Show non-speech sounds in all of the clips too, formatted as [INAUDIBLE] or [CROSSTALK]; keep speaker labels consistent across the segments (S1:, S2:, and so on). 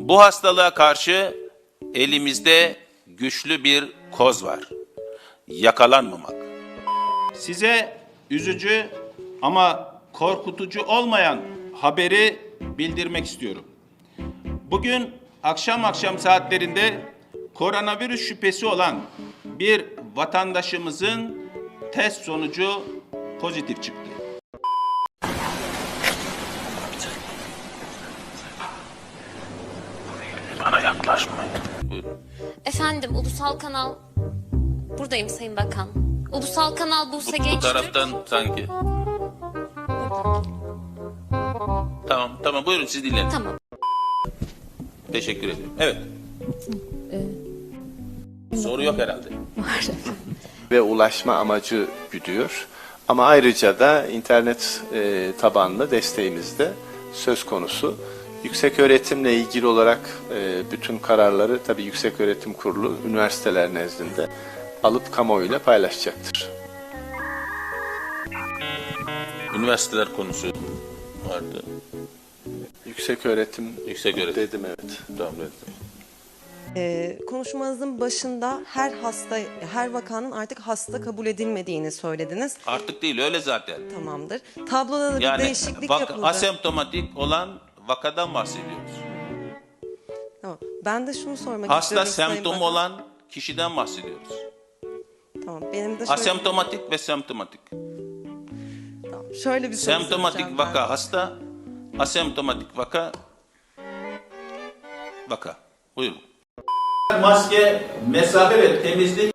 S1: Bu hastalığa karşı elimizde güçlü bir koz var. Yakalanmamak. Size üzücü ama korkutucu olmayan haberi bildirmek istiyorum. Bugün akşam akşam saatlerinde koronavirüs şüphesi olan bir vatandaşımızın test sonucu pozitif çıktı. Yaklaşmayın.
S2: Efendim ulusal kanal buradayım Sayın Bakan. Ulusal kanal Buse
S1: Bu, bu
S2: Gençtürk.
S1: taraftan sanki. Tamam, tamam. Buyurun siz dinleyin.
S2: Tamam.
S1: Teşekkür ediyorum. Evet. Soru yok herhalde.
S3: ve ulaşma amacı güdüyor. Ama ayrıca da internet e, tabanlı desteğimiz de söz konusu. Yüksek öğretimle ilgili olarak e, bütün kararları tabii Yüksek Öğretim Kurulu üniversiteler nezdinde alıp kamuoyuyla paylaşacaktır.
S1: Üniversiteler konusu vardı.
S3: Yüksek öğretim
S1: Yüksek öğretim.
S3: dedim evet.
S1: Tamam, evet.
S4: Ee, konuşmanızın başında her hasta, her vakanın artık hasta kabul edilmediğini söylediniz.
S1: Artık değil öyle zaten.
S4: Tamamdır. Tabloda da bir
S1: Yani
S4: değişiklik
S1: vak-
S4: yapıldı.
S1: asemptomatik olan vakadan bahsediyoruz.
S4: Tamam. Ben de şunu sormak
S1: Hasta
S4: istiyorum.
S1: Semptomu
S4: Bakan.
S1: olan kişiden bahsediyoruz.
S4: Tamam. Benim de şöyle,
S1: Asemptomatik ve semptomatik.
S4: tamam. şöyle bir soru
S1: Semptomatik vaka
S4: ben.
S1: hasta, asemptomatik vaka vaka. Buyurun. Maske, mesafe ve temizlik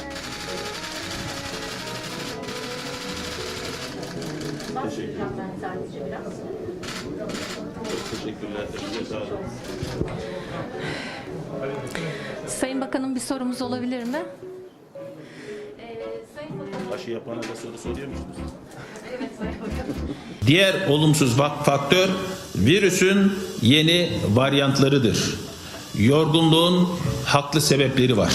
S1: Teşekkürler. Sağ olun.
S5: Sayın Bakanım bir sorumuz olabilir mi?
S1: Aşı yapana da soru soruyor musunuz? [LAUGHS] Diğer olumsuz fak- faktör virüsün yeni varyantlarıdır. Yorgunluğun haklı sebepleri var.